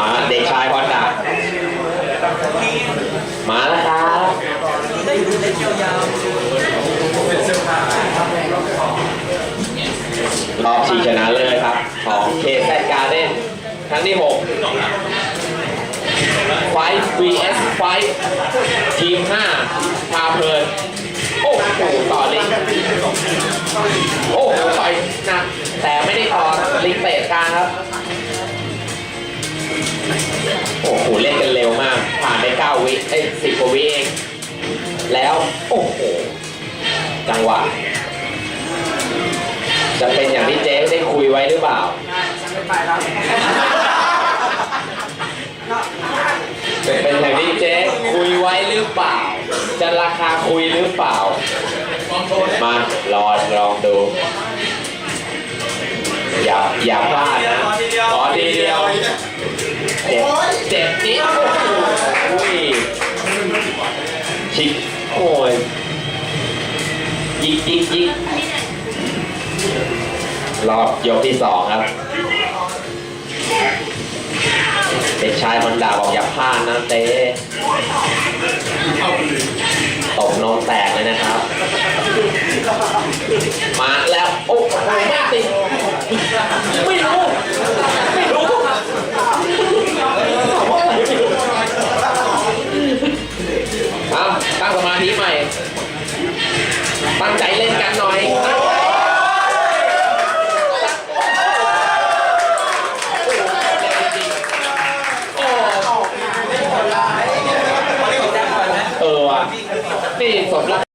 ่าเด็กชายพรดามาแล้วครับรอบชิงชนะเลิศครับ ของเคแซการ์เด้นครั้งที่6ไฟ vs ไฟทีม5พาเพลินโอ้โหต่อลิงโอ้โหต่อยหนักแต่ไม่ได้ต่อลิงเตะกลางครับ วิ เอ้ย10กว่าวิเอง แล้ว โอ้โห จังหวะ จะเป็นอย่างที่เจ๊ได้คุยไว้หรือเปล่าจะเป็นอย่างที่เจ๊คุยไว้หรือเปล่า จะราคาคุยหรือเปล่า มา ลองลองดู อย่าอย่าพลาดนะขอทีเดียวเจ็บเจ็บนิด ทิกโอ้ยยิกยิกยิกรอบยกที่สองครับเด็กชายมันด่าบอกอย่าพลาดนะเต้ตกนมแตกเลยนะครับ มาแล้ว โอ้โหไม่ติดไม่รู้ ปังใจเล่นกันหน่อยเออว่ะนี่สมรัก